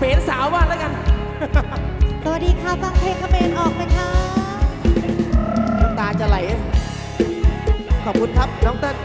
ขมรสาวบ้างแล้วกัน สวัสดีค่ะฟังเพลงเขมรออกไหมคะน้ำตาจะไหล ขอบคุณครับน้องเต้น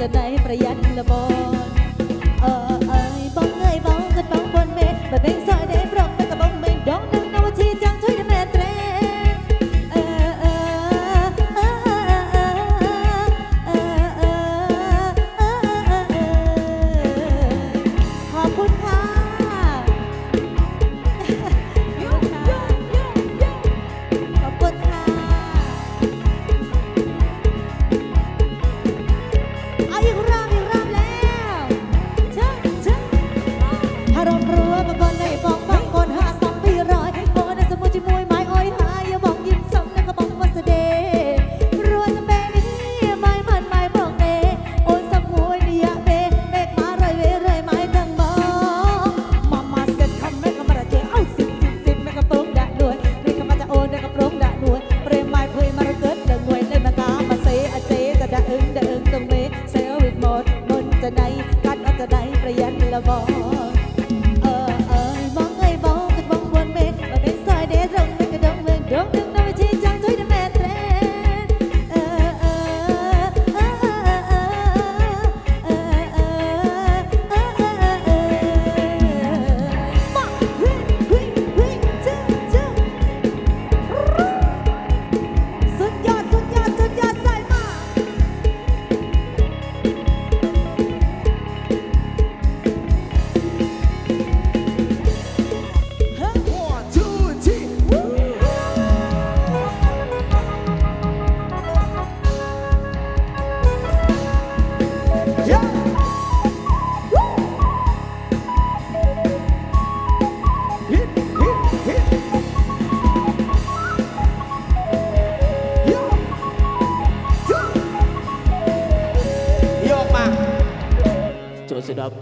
จะไหนประหยัดละบนเออเอ้ยบ้องเอ้ยบ้องกันบ้องบนเมฆแบบเป็นซอยเดบรอกแล้วก็บ้องไม่ดอง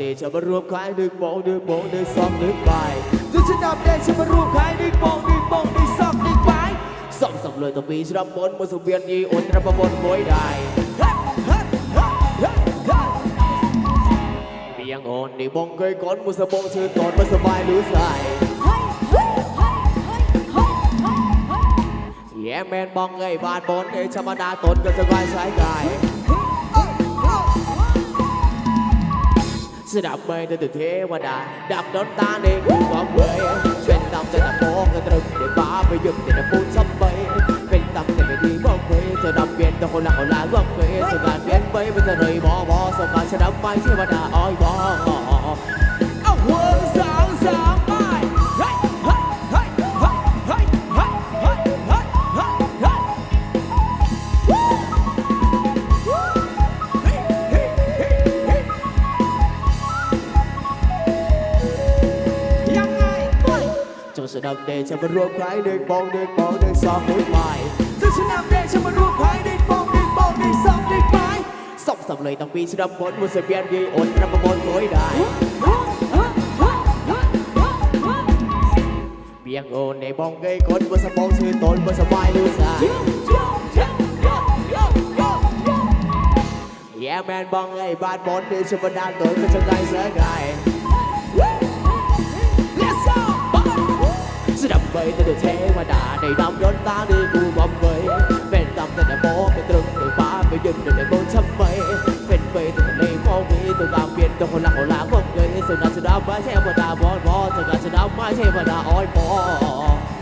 ดีจะมารวมขายหนึ่งโมงหนึ่งโมงหนึ่งสองหนึ่งบ่ายจะชนะได้จะมารวมขายหนึ่งโมงหนึ่งโมงหนึ่งสองหนึ่งบ่ายสองสองเลยต้องมีชนะบนบนสัเวียนนี้อนระบบบนมวยได้เบียงอ่อนในบงเคยก้อนมุสบงชื่อตอนมาสบายหรือใส่แย่แมนบองไงบาดบนเอชมดาตนก็จะกลายสายกาย สดับไม่ตื่นเทวดา ดับน้ำตาเด็กความเวยเป็นตำแต่ละโปงกระตรึงเดี๋ยวป้าไปยึดแต่ละปูนซับไปเป็นตำแต่ไม่ดีบ้องเคยจะดับเปลี่ยนแต่คนละคนละบองเคยสการเปลี่ยนไปเป็นจะเลยบอบอสการสดับไปเทวดาอ้อยบอ จนนับเดชมารวมใครเด็กบองเด็กบองเด็กสองเด็กไม้จนสนับเดชมารวมใครเด็กบองเด็กบองเด็กสองเด็กไม้สองสำเลยต้องปีชนับบนมุสเปียนยีอนระบบนโวยได้เบียงโอนในบองเกยคนบนสมองชื่อตนบนสบายรู้สายแย่แมนบองไอ้บาดบอลเดชะบดาตนก็จะได้เสือไก่ เบยแต่เดือดเทวดาในดำร้อนตาดีกูบอมเบยเป็นดำแต่แต่โบเป็นตรึงแต่ฟ้าไปยึดในโบช้ำเบยเป็นเบยแต่ทะเลมองมีตัวตามเปลี่ยนตัวคนหลักคนหลังคนเกยสุนัขสนับไม่ใช่เทวดาบอสบอสสุนัขสนับไม่ใช่เทวดาอ้อยบอส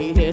Mình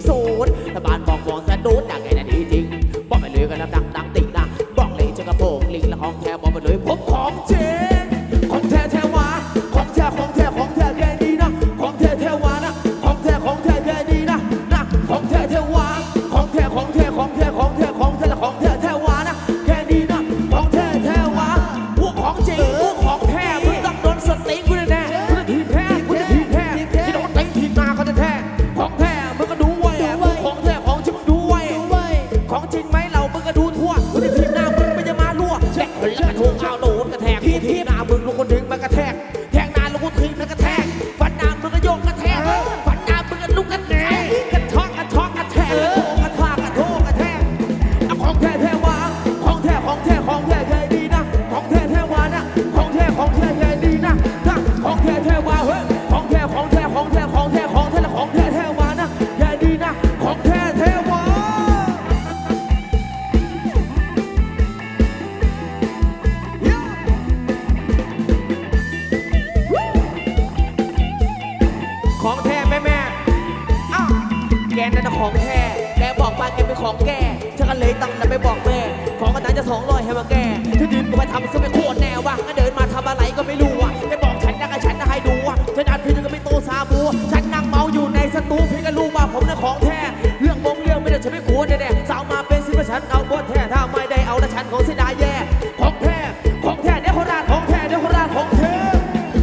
แห่แกบอกว่าแกเป็นของแกฉันก็เลยตั้งแต่ไปบอกแม่ ของกันนั้นจะสองร้อยให้มาแกถ้าดินไปทำซื้อไม่โคตรแน่วะก็เดินมาทำอะไรก็ไม่รู้อะไม่บอกฉันนะก็ฉันนะให้ดูอะฉันอัดพี่จนก็ไม่โตซาบัวฉันนั่งเมาอยู่ในสตูพี่ก็รู้ว่าผมน่ะของแท้เรื่องมงเรื่องไม่ได้ฉันไม่กลัวแน่ๆสาวมาเป็นสิบฉันเอาบทแท้ถ้าไม่ได้เอาละฉันของเสียดายแย่ของแท้ของแท้เดี๋ยวคนราชของแท้เดี๋ยวคนราชของแท้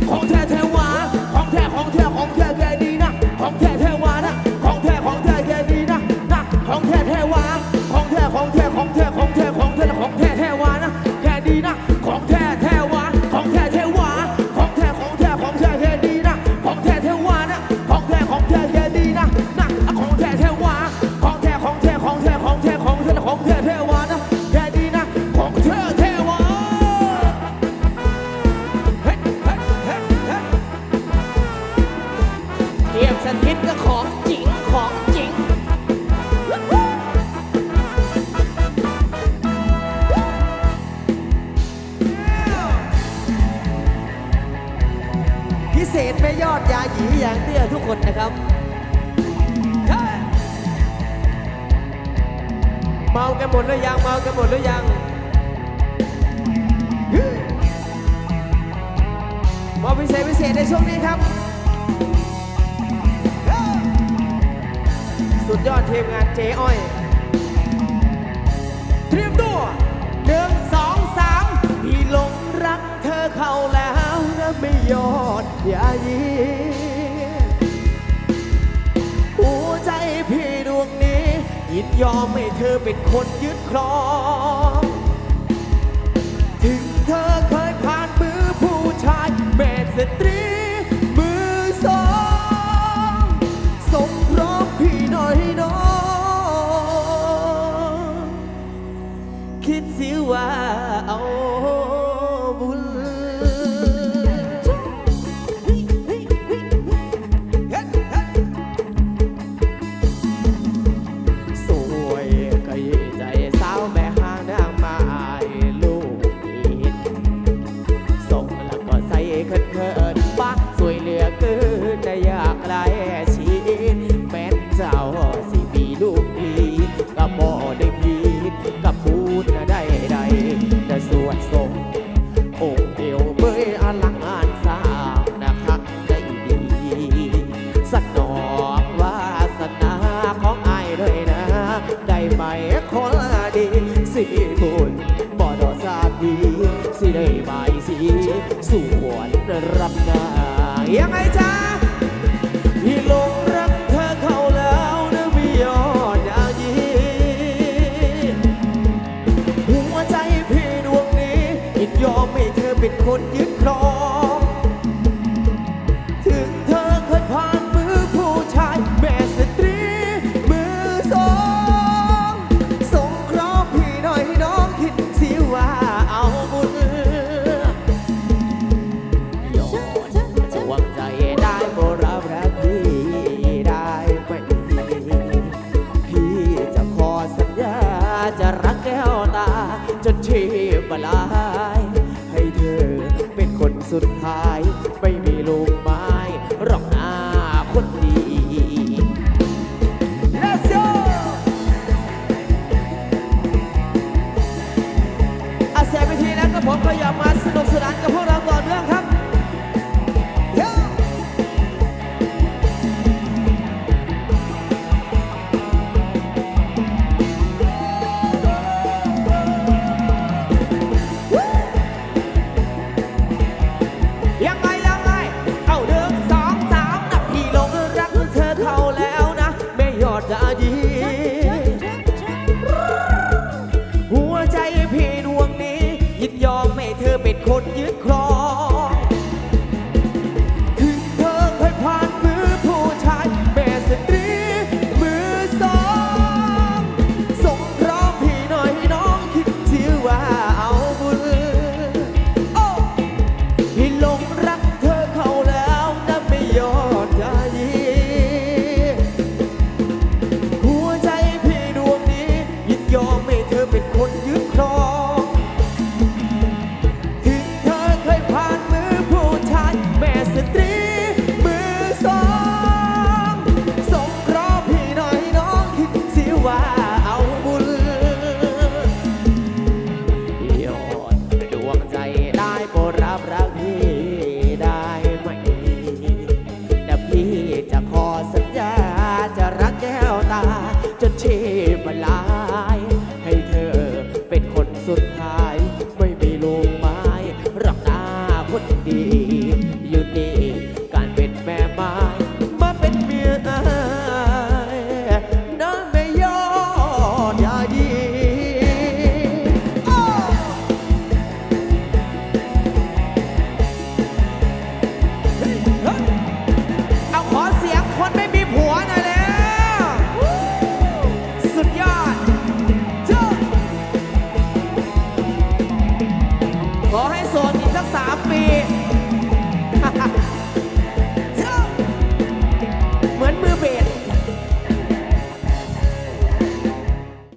ของแท้แท้หวะของแท้ของแท้ของแท้ กันหมดหรือยังเมากันหมดหรือยังมอพิเศษพิเศษในช่วงนี้ครับ สุดยอดทีมงานเจ๊อ้อยเตรียมตัวหนึ่งสองสามพี่หลงรักเธอเข้าแล้วนะไม่ยอดอย่ายิ้ ยินยอมให้เธอเป็นคนยึดครอง ถึงเธอ